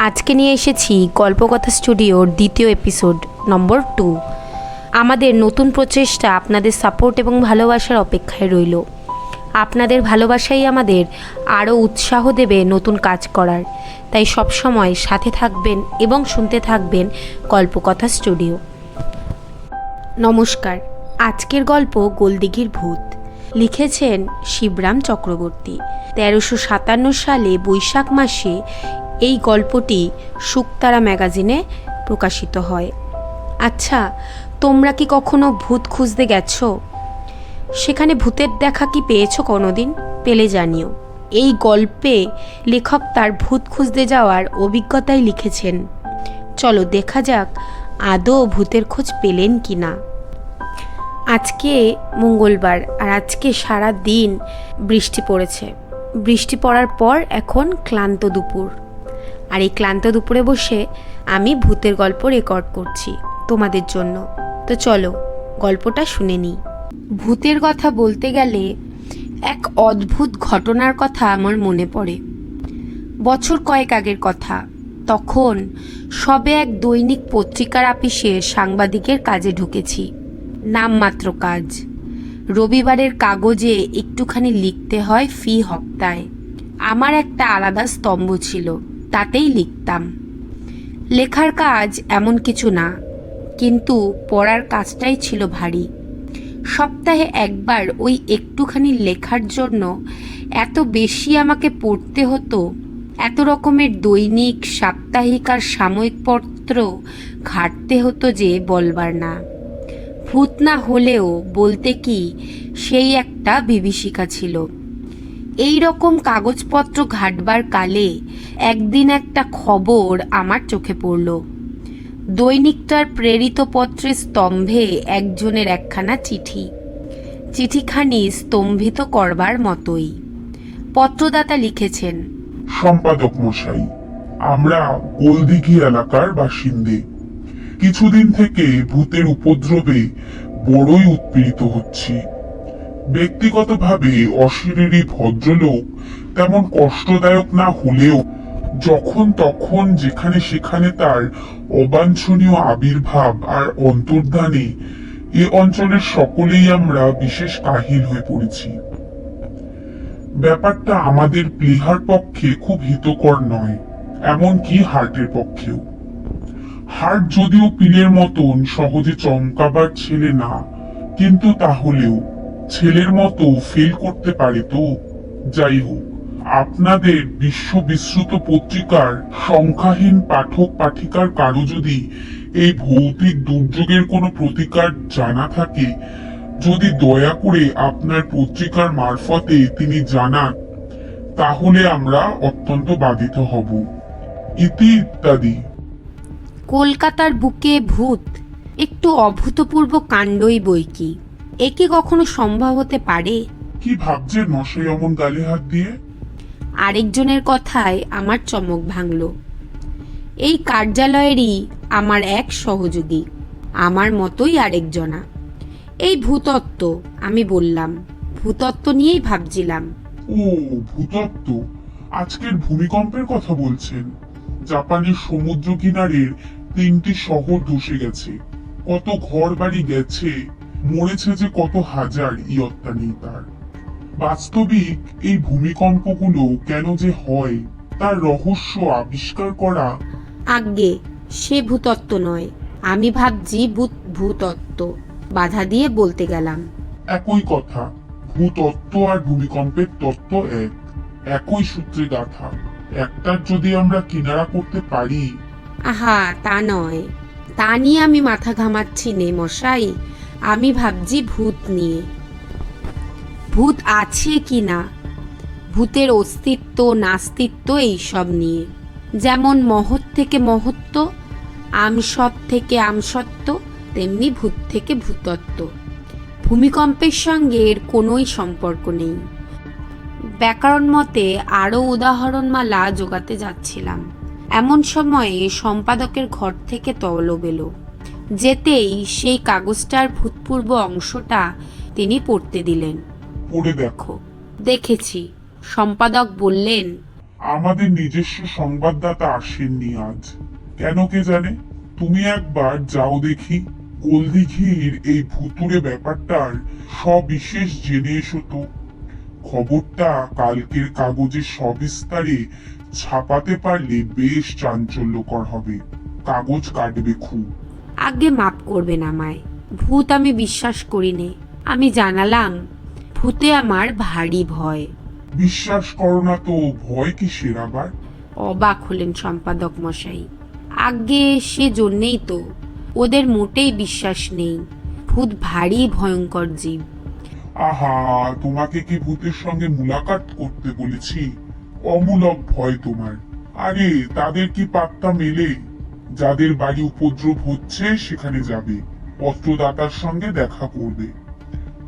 আজকে নিয়ে এসেছি গল্পকথা স্টুডিওর দ্বিতীয় এপিসোড, নম্বর টু। আমাদের নতুন প্রচেষ্টা আপনাদের সাপোর্ট এবং ভালোবাসার অপেক্ষায় রইল। আপনাদের ভালোবাসাই আমাদের আরও উৎসাহ দেবে নতুন কাজ করার। তাই সবসময় সাথে থাকবেন এবং শুনতে থাকবেন গল্পকথা স্টুডিও। নমস্কার, আজকের গল্প গোলদিঘির ভূত। লিখেছেন শিবরাম চক্রবর্তী। তেরোশো সাতান্ন সালে বৈশাখ মাসে এই গল্পটি শুকতারা ম্যাগাজিনে প্রকাশিত হয়। আচ্ছা তোমরা কি কখনো ভূত খুঁজতে গেছো? সেখানে ভূতের দেখা কি পেয়েছ কোনোদিন? পেলে জানিও। এই গল্পে লেখক তার ভূত খুঁজতে যাওয়ার অভিজ্ঞতাই লিখেছেন। চলো দেখা যাক আদৌ ভূতের খোঁজ পেলেন কি না। আজকে মঙ্গলবার আর আজকে সারা দিন বৃষ্টি পড়েছে। বৃষ্টি পড়ার পর এখন ক্লান্ত দুপুর। আর এই ক্লান্ত দুপুরে বসে আমি ভূতের গল্প রেকর্ড করছি তোমাদের জন্য। তো চলো, গল্পটা শুনে নিই। ভূতের কথা বলতে গেলে এক অদ্ভুত ঘটনার কথা আমার মনে পড়ে। বছর কয়েক আগের কথা। তখন সবে এক দৈনিক পত্রিকার আপিসে সাংবাদিকের কাজে ঢুকেছি। নামমাত্র কাজ। রবিবারের কাগজে একটুখানি লিখতে হয় ফি হপ্তায়। আমার একটা আলাদা স্তম্ভ ছিল। তাতেই লিখতাম। লেখার কাজ এমন কিছু না, কিন্তু পড়ার কাজটাই ছিল ভারী। সপ্তাহে একবার ওই একটুখানি লেখার জন্য এত বেশি আমাকে পড়তে হতো, এত রকমের দৈনিক, সাপ্তাহিক আর সাময়িক পত্র ঘাটতে হতো যে বলবার না। ভূত না হলেও বলতে কি, সেই একটা বিভীষিকা ছিল। এই রকম কাগজপত্র ঘাটবার কালে একদিন একটা খবর আমার চোখে পড়ল। দৈনিকটার প্রেরিত পত্রের স্তম্ভে একজনের একখানা চিঠি। চিঠিখানি স্তম্ভিত করবার মতোই। পত্রদাতা লিখেছেন, সম্পাদক মশাই, আমরা গোলদিঘি এলাকার বাসিন্দে। কিছুদিন থেকে ভূতের উপদ্রবে বড়ই উৎপীড়িত হচ্ছি। ব্যক্তিগতভাবে অশিরেরই ভদ্রলোক তেমন কষ্টদায়ক না হলেও যখন তখন যেখানে সেখানে তার অবাঞ্ছনীয় আবির্ভাব আর অন্তর্ধানে এ অঞ্চলের সকলেই আমরা বিশেষ কাহিল হয়ে পড়েছি। ব্যাপারটা আমাদের প্লেহার পক্ষে খুব হিতকর নয়, এমনকি হার্টের পক্ষেও। হার্ট যদিও পিলের মতন সহজে চমকাবার ছেলে না, কিন্তু তাহলেও ছেলের মতো ফেল করতে পারে তো। যাই হোক আপনাদের বিশ্ব বিশ্রুত পত্রিকার সংখ্যাহীন পাঠক পাঠিকার কারও যদি এই ভৌতিক দুর্যোগের কোনো প্রতিকার জানা থাকে, যদি দয়া করে আপনার পত্রিকার মারফতে তিনি জানান, তাহলে আমরা অত্যন্ত বাধিত হব। ইতি ইত্যাদি। কলকাতার বুকে ভূত, একটু অভূতপূর্ব কাণ্ডই বই কি। এ কি কখনো সম্ভব হতে পারে? কি ভাবছেন মশাই অমন গালে হাত দিয়ে? আরেকজনের কথায় আমার চমক ভাঙল। এই কার্যালয়েরই আমার এক সহযোগী আমার মতোই আরেকজনা। এই ভূতত্ত্ব আমি বললাম ভূতত্ত্ব নিয়েই ভাবছিলাম। ও ভূতত্ত্ব? আজকের ভূমিকম্পের কথা বলছেন। জাপানের সমুদ্র কিনারের তিনটি শহর ধসে গেছে। কত ঘর বাড়ি গেছে। মরেছে যে কত হাজার ইয়ত্তা নেই তার। বাস্তবিক এই ভূমিকম্পগুলো কেন যে হয় তার রহস্য আবিষ্কার করা আজ্ঞে সে ভূতত্ত্ব নয়। আমি ভাবছি ভূত ভূতত্ত্ব। বাধা দিয়ে বলতে গেলাম। একই কথা ভূতত্ত্ব আর ভূমিকম্পের তত্ত্ব এক। একই সূত্রে গাথা। একটার যদি আমরা কিনারা করতে পারি। আহা তা নয়। তা নিয়ে আমি মাথা ঘামাচ্ছি নে মশাই। আমি ভাবছি ভূত নিয়ে। ভূত আছে কি না? ভূতের অস্তিত্ব, নাস্তিত্ব এইসব নিয়ে। যেমন মহৎ থেকে মহত্ব, আমসৎ থেকে আমসত্ব তেমনি ভূত থেকে ভূতত্ব। ভূমিকম্পের সঙ্গে এর কোনোই সম্পর্ক নেই। ব্যাকরণ মতে আরও উদাহরণমালা জোগাতে যাচ্ছিলাম। এমন সময়ে সম্পাদকের ঘর থেকে তলব এলো। যেতেই সেই কাগজটার ভূতপূর্ব অংশটা তিনি পড়তে দিলেন। পড়ে দেখো। দেখেছি। সম্পাদক বললেন আমাদের নিজস্ব সংবাদদাতা আসেননি আজ। কেন কে জানে? তুমি একবার যাও দেখি। গোলদিঘির এই ভুতুরে ব্যাপারটার সবিশেষ জেনে এসো তো। খবরটা কালকের কাগজে সবিস্তারে ছাপাতে পারলে বেশ চাঞ্চল্যকর হবে। কাগজ কাটবে খুব। আগে মাপ করবেন আমায়। ভূত আমি বিশ্বাস করি নে আমি জানালাম ভূতে আমার ভারী ভয়। বিশ্বাস করো না তো ভয় কিসের আবার? অবাক হলেন সম্পাদক মশাই। আগে সে জন্যেই তো ওদের মোটেই বিশ্বাস নেই। ভূত ভারী ভয়ঙ্কর জীব। আহা তোমাকে কি ভূতের সঙ্গে মুলাকাত করতে বলেছি? অমূলক ভয় তোমার। আরে তাদের কি পাত্তা মেলে? যাদের বাড়ি উপদ্রব হচ্ছে সেখানে যাবে। পত্রদাতার সঙ্গে দেখা করবে।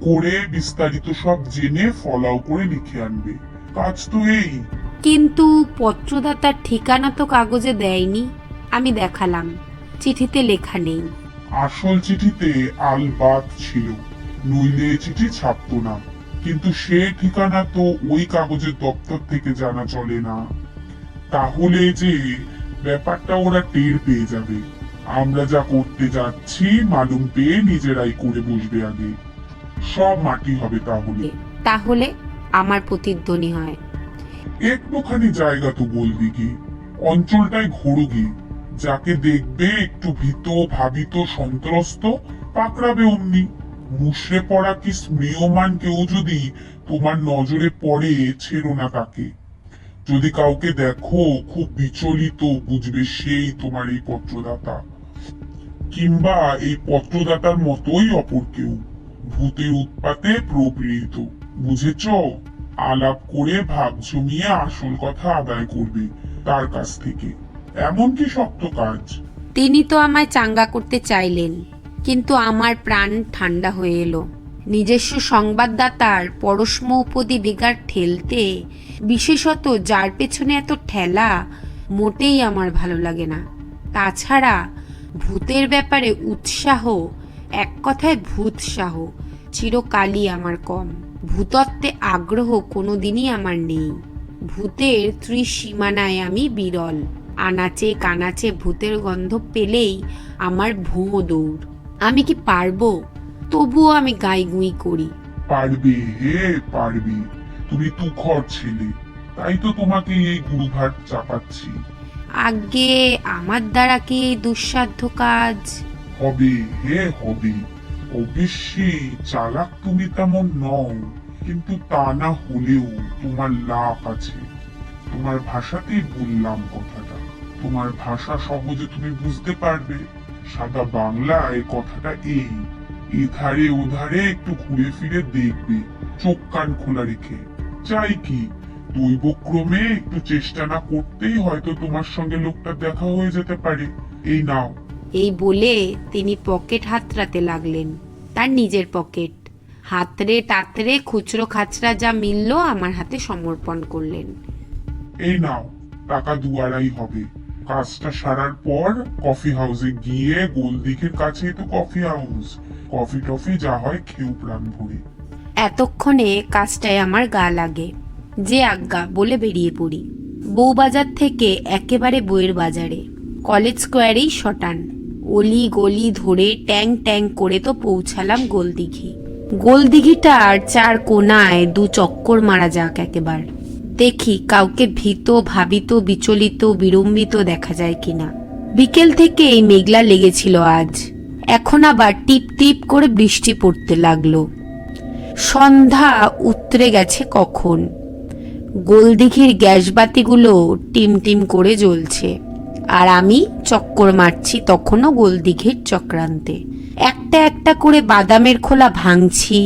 করে বিস্তারিত সব জেনে ফলাও করে লিখে আনবে। কাজ তো এই। কিন্তু পত্রদাতার ঠিকানা তো কাগজে দেয়নি। আমি দেখালাম। চিঠিতে লেখা নেই। আসল চিঠিতে আলবাত ছিল। নইলে চিঠি ছাপতো না। কিন্তু সে ঠিকানা তো ওই কাগজের দপ্তর থেকে জানা চলে না। তাহলে যে ব্যাপারটা ওরা টের পেয়ে যাবে। আমরা যা করতে যাচ্ছি মালুম পেয়ে নিজেরাই করে বসবে আগে। সব মাটি হবে তাহলে। তাহলে আমার প্রতিধ্বনি হয়। একটুখানি জায়গা তো বলবি কি? অঞ্চলটায় ঘোরুগি। যাকে দেখবে একটু ভীত ভাবিত সন্ত্রস্ত পাকড়াবে অমনি। মুশড়ে পড়া কি স্মৃয়মান কেউ যদি তোমার নজরে পড়ে ছেড়ো না তাকে। যদি কাউকে দেখো, খুব বিচলিত, বুঝবে সেই তোমার এই পত্রদাতা। কিংবা এই পত্রদাতার মতোই অপর কেউ। ভূতের উৎপাতে প্রপীড়িত বুঝেছ? আলাপ করে ভাব জমিয়ে আসল কথা আদায় করবে তার কাছ থেকে। এমন কি শক্ত কাজ। তিনি তো আমায় চাঙ্গা করতে চাইলেন, কিন্তু আমার প্রাণ ঠান্ডা হয়ে এলো। নিজস্ব সংবাদদাতার পরশমৌপদী বিগার ঠেলতে, বিশেষত যার পেছনে এত ঠেলা, মোটেই আমার ভালো লাগে না। তাছাড়া ভূতের ব্যাপারে উৎসাহ, এক কথায় ভূতসাহ চিরকালই আমার কম। ভূতত্ত্বে আগ্রহ কোনো দিনই আমার নেই। ভূতের ত্রিসীমানায় আমি বিরল। আনাচে কানাচে ভূতের গন্ধ পেলেই আমার ভুঁ দৌড়। আমি কি পারব? তবুও আমি গাইগুই করি। পারবে হে পারবে। তুমি তুখর ছেলে তাই তো তোমাকে এই গুরুভার চাপাচ্ছি। আগে আমার দ্বারা কি এই দুঃসাধ্য কাজ? হবে হে হবে। অবশ্যই চালাক তুমি তেমন নও কিন্তু তা না হলেও তোমার লাভ আছে। তোমার ভাষাতেই বললাম কথাটা। তোমার ভাষা সহজে তুমি বুঝতে পারবে। সাদা বাংলায় কথাটা এই এধারে ওধারে একটু ঘুরে ফিরে দেখবে চোখ কান খোলা রেখে। চাই কি দৈবক্রমে একটু চেষ্টা না করতেই হয়তো তোমার সঙ্গে লোকটা দেখা হয়ে যেতে পারে। এই নাও। এই বলে তিনি পকেট হাতড়াতে লাগলেন তার নিজের পকেট। হাতড়ে টাতরে খুচরো খাচরা যা মিলল আমার হাতে সমর্পণ করলেন। এই নাও টাকা দু আড়াই হবে। কাজটা সারার পর কফি হাউসে গিয়ে গোলদিঘির কাছেই তো কফি হাউস কফি টফি যা হয় খেউ প্রাণ ভরে। এতক্ষণে কাজটায় আমার গা লাগে, যে আজ্ঞা বলে বেরিয়ে পড়ি। বউবাজার থেকে একেবারে বইয়ের বাজারে কলেজ স্কোয়ারেই শটান। অলি গলি ধরে ট্যাং ট্যাং করে তো পৌঁছালাম গোলদিঘি গোলদিঘিটার চার কোনায় দু চক্কর মারা যাক একেবার। দেখি কাউকে ভীত, ভাবিত, বিচলিত, বিড়ম্বিত দেখা যায় কিনা। বিকেল থেকে এই মেঘলা লেগেছিল আজ। এখন আবার টিপ টিপ করে বৃষ্টি পড়তে লাগল। সন্ধ্যা উতরে গেছে কখন? গোলদিঘির গ্যাস বাতিগুলো টিম টিম করে জ্বলছে। আর আমি চক্কর মারছি তখনও গোলদিঘির চক্রান্তে। একটা একটা করে বাদামের খোলা ভাঙছি,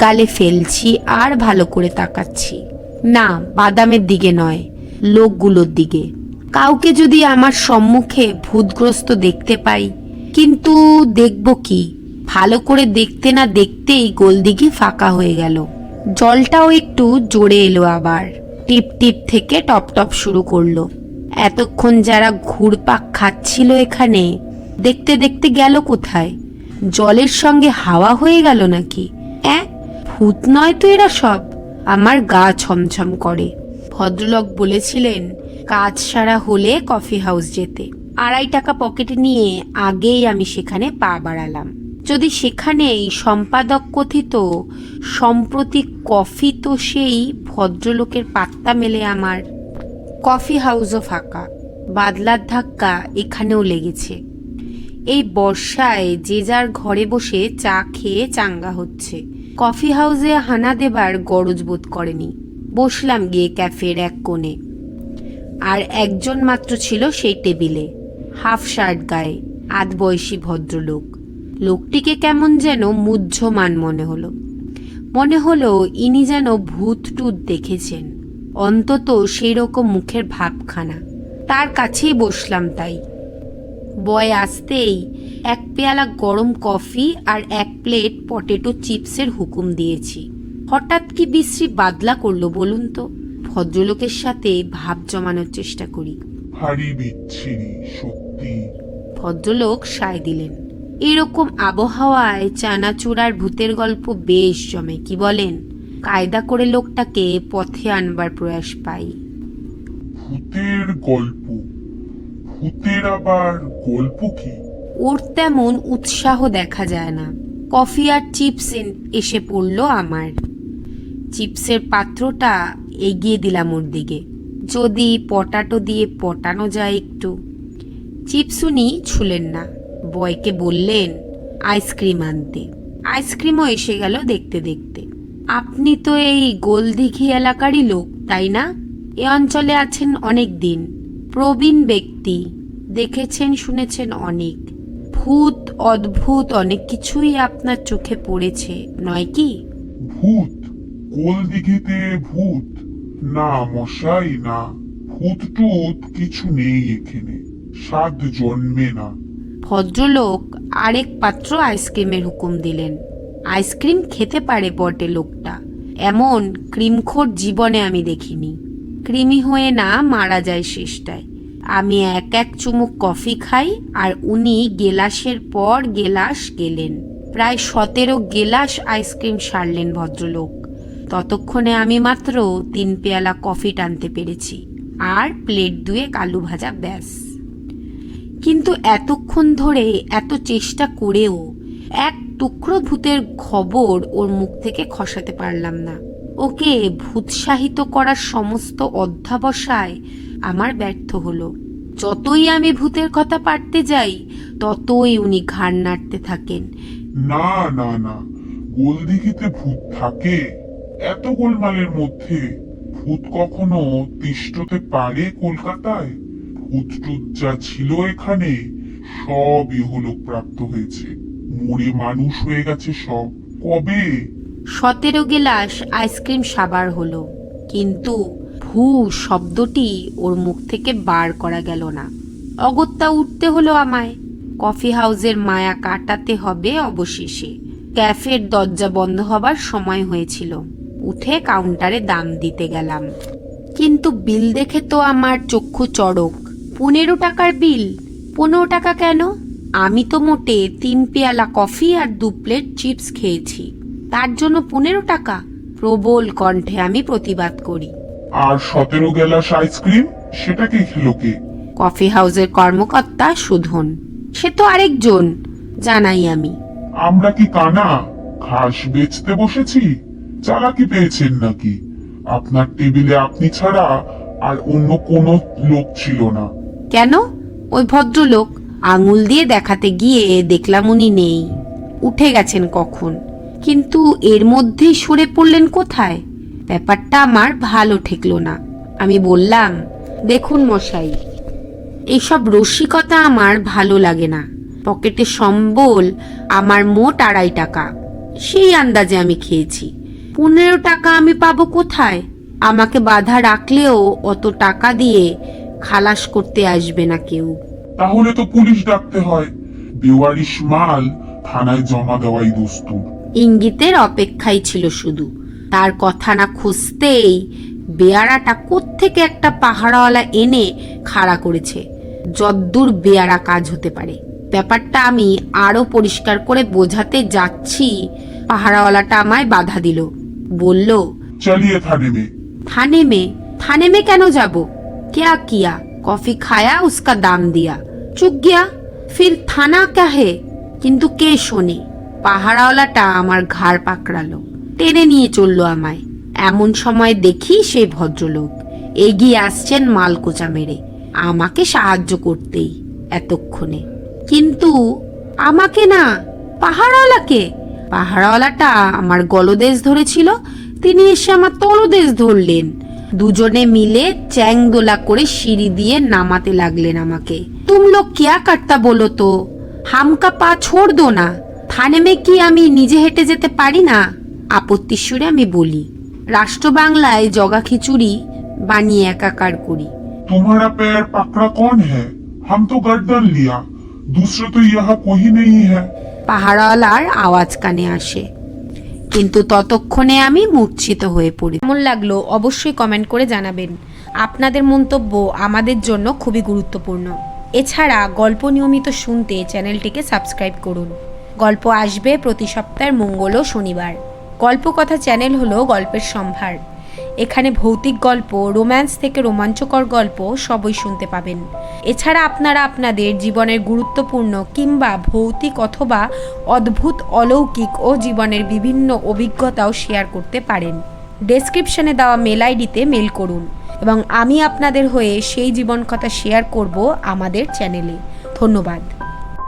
গালে ফেলছি, আর ভালো করে তাকাচ্ছি। না, বাদামের দিকে নয়, লোকগুলোর দিকে। কাউকে যদি আমার সম্মুখে ভূতগ্রস্ত দেখতে পাই, কিন্তু দেখব কি? ভালো করে দেখতে না দেখতেই গোলদিঘি ফাঁকা হয়ে গেল। জলটাও একটু জোরে এলো আবার। টিপ টিপ থেকে টপ টপ শুরু করল। এতক্ষণ যারা ঘুরপাক খাচ্ছিল এখানে, দেখতে দেখতে গেল কোথায়? জলের সঙ্গে হাওয়া হয়ে গেল নাকি? অ্যাঁ? ভূত নয় তো এরা সব। আমার গা ছমছম করে। ভদ্রলোক বলেছিলেন, কাজ সারা হলে কফি হাউস যেতে। আড়াই টাকা পকেটে নিয়ে আগেই আমি সেখানে পা বাড়ালাম। যদি সেখানেই সম্পাদক কথিত, সম্প্রতি কফি তো সেই ভদ্রলোকের পাত্তা মেলে আমার। কফি হাউসও ফাঁকা, বাদলার ধাক্কা এখানেও লেগেছে। এই বর্ষায় যে যার ঘরে বসে চা খেয়ে চাঙ্গা হচ্ছে। কফি হাউসে হানা দেবার গরজ বোধ করেনি। বসলাম গিয়ে ক্যাফের এক কোণে। আর একজন মাত্র ছিল সেই টেবিলে, হাফ শার্ট গায়ে আধ বয়সী ভদ্রলোক। লোকটিকে কেমন যেন মুহ্যমান মনে হলো। মনে হলো ইনি যেন ভূত টুত দেখেছেন। অন্তত সেই রকম মুখের ভাবখানা। তার কাছেই বসলাম তাই। বয় আসতেই এক পেয়ালা গরম কফি আর এক প্লেট পটেটো চিপসের হুকুম দিয়েছি। হঠাৎ কি বিশ্রী বাদলা করল বলুন তো? ভদ্রলোকের সাথে ভাব জমানোর চেষ্টা করি। ভারী বিচ্ছিরি সত্যি ভদ্রলোক সায় দিলেন। এরকম আবহাওয়ায় চানাচুরার ভূতের গল্প বেশ জমে কি বলেন? কায়দা করে লোকটাকে পথে আনবার প্রয়াস পাই। ভূতের গল্প ভূতের আবার গল্প কি? ওর তেমন উৎসাহ দেখা যায় না। কফি আর চিপস এসে পড়ল আমার। চিপসের পাত্রটা এগিয়ে দিলাম ওর দিকে। যদি পটাটো দিয়ে পটানো যায় একটু। চিপস উনি ছুলেন না। বয়কে বললেন, আইসক্রিম আনতে। আইসক্রিমও এসে গেল দেখতে দেখতে। আপনি তো এই গোলদিঘি এলাকারই লোক, তাই না? এ অঞ্চলে আছেন অনেক দিন। প্রবীণ ব্যক্তি। দেখেছেন শুনেছেন অনেক। ভূত অদ্ভুত অনেক কিছুই আপনার চোখে পড়েছে নয় কি? ভূত কোল দিঘিতে ভূত? না মশাই না। ভূত টুত কিছু নেই এখানে। সাত জন্মে না। ভদ্রলোক আরেক পাত্র আইসক্রিমের হুকুম দিলেন। আইসক্রিম খেতে পারে বটে লোকটা। এমন ক্রিমখোর জীবনে আমি দেখিনি। কৃমি হয়ে না মারা যায় শেষটায়। আমি এক এক চুমুক কফি খাই আর উনি গেলাসের পর গেলাস গেলেন। প্রায় সতেরো গেলাস আইসক্রিম সারলেন ভদ্রলোক। ততক্ষণে আমি মাত্র তিন পেয়ালা কফি টানতে পেরেছি আর প্লেট দুয়ে কালু ভাজা, ব্যাস। কিন্তু এতক্ষণ ধরে এত চেষ্টা করেও এক টুকরো ভূতের খবর ওর মুখ থেকে খসাতে পারলাম না। ওকে ভূতসাহিত করার সমস্ত অধ্যাবসায় আমার ব্যর্থ হলো। যতই আমি ভূতের কথা পারতে যাই, ততই উনি ঘাড় নাড়তে থাকেন। না না না, গোলদিঘিতে ভূত থাকে। এত গোলমালের মধ্যে ভূত কখনো তিষ্ঠতে পারে কলকাতায়? ভূত যা ছিল এখানে সব ইহলোক প্রাপ্ত হয়েছে। মরে মানুষ হয়ে গেছে সব। কবে? সতেরো গেলাস আইসক্রিম সাবার হলো, কিন্তু ভু শব্দটি ওর মুখ থেকে বার করা গেল না। অগত্যা উঠতে হলো আমায়। কফি হাউসের মায়া কাটাতে হবে অবশেষে। ক্যাফের দরজা বন্ধ হবার সময় হয়েছিল। উঠে কাউন্টারে দাম দিতে গেলাম। কিন্তু বিল দেখে তো আমার চক্ষু চড়ক। পনেরো টাকার বিল? পনেরো টাকা কেন? আমি তো মোটে তিন পেয়ালা কফি আর দু প্লেট চিপস খেয়েছি। তার জন্য পনেরো টাকা প্রবল কণ্ঠে আমি প্রতিবাদ করি। আর সতেরো গেলাস আইসক্রিম সেটাকে খেলো কে? কফি হাউসের কর্মকর্তা সুধন। সে তো আরেকজন জানাই আমি। আমরা কি কানা? ঘাস বেচতে বসেছি? চালাকি পেয়েছেন নাকি? আপনার টেবিলে আপনি ছাড়া আর অন্য কোনো লোক ছিল না। কেন? ওই ভদ্রলোক আঙুল দিয়ে দেখাতে গিয়ে দেখলাম উনি নেই। উঠে গেছেন কখন? কিন্তু এর মধ্যেই সরে পড়লেন কোথায়? ব্যাপারটা আমার ভালো ঠেকলো না। আমি বললাম, দেখুন মশাই এইসব রসিকতা আমার ভালো লাগে না। পকেটে সম্বল আমার মোট আড়াই টাকা। সেই আন্দাজে আমি খেয়েছি। পনেরো টাকা আমি পাবো কোথায়? আমাকে বাধা রাখলেও অত টাকা দিয়ে খালাস করতে আসবে না কেউ। তাহলে তো পুলিশ ডাকতে হয়। বেওয়ারিশ মাল থানায় জমা দেওয়াই দস্তুর। ইঙ্গিতের অপেক্ষাই ছিল শুধু তার কথা না খুঁজতেই বেয়ারাটা কোত্থেকে একটা পাহারাওয়ালা এনে খাড়া করেছে যদ্দূর বেয়ারা কাজ হতে পারে ব্যাপারটা আমি আরো পরিষ্কার করে বোঝাতে যাচ্ছি পাহারাওয়ালাটা আমায় বাধা দিল বলল চালিয়ে থানে মে থানে মে थाने में কেন যাব क्या किया कॉफी खाया उसका दाम दिया चुप गया फिर थाना क्या है কিন্তু কে শোনে পাহারাওয়ালাটা আমার ঘাড় পাকড়ালো। টেনে নিয়ে চলল আমায়। এমন সময় দেখি সেই ভদ্রলোক। এগিয়ে আসছেন মালকোচা মেরে। আমাকে সাহায্য করতেই এতক্ষণে। কিন্তু আমাকে না, পাহাড়ওয়ালাকে। পাহাড়ওয়ালাটা আমার গলদেশ ধরেছিল। তিনি এসে আমার তলদেশ ধরলেন। দুজনে মিলে চ্যাং দোলা করে সিঁড়ি দিয়ে নামাতে লাগলেন আমাকে। তুম লোক কিয়া কাটতা বলো তো? হামকা পা ছোড় দো না। থানে মে কি আমি নিজে হেঁটে যেতে পারি না আপত্তির সুরে আমি বলি রাষ্ট্র বাংলায় জগা খিচুড়ি বানিয়ে একাকার করি तुम्हारा पैर पकड़ा कौन है हम तो गर्दन लिया दूसरा तो यहाँ कोई नहीं है পাহাড়ওয়ালার আওয়াজ কানে আসে কিন্তু ততক্ষণে আমি মূর্ছিত হয়ে পড়ি কেমন লাগলো অবশ্যই কমেন্ট করে জানাবেন আপনাদের মন্তব্য আমাদের জন্য খুবই গুরুত্বপূর্ণ এছাড়া গল্প নিয়মিত শুনতে চ্যানেলটিকে সাবস্ক্রাইব করুন গল্প আসবে প্রতি সপ্তাহের মঙ্গল ও শনিবার। গল্পকথা চ্যানেল হলো গল্পের সম্ভার। এখানে ভৌতিক গল্প, রোম্যান্স থেকে রোমাঞ্চকর গল্প সবই শুনতে পাবেন। এছাড়া আপনারা আপনাদের জীবনের গুরুত্বপূর্ণ কিংবা ভৌতিক অথবা অদ্ভুত, অলৌকিক ও জীবনের বিভিন্ন অভিজ্ঞতাও শেয়ার করতে পারেন। ডেসক্রিপশনে দেওয়া মেল আইডিতে মেল করুন এবং আমি আপনাদের হয়ে সেই জীবন কথা শেয়ার করব আমাদের চ্যানেলে। ধন্যবাদ।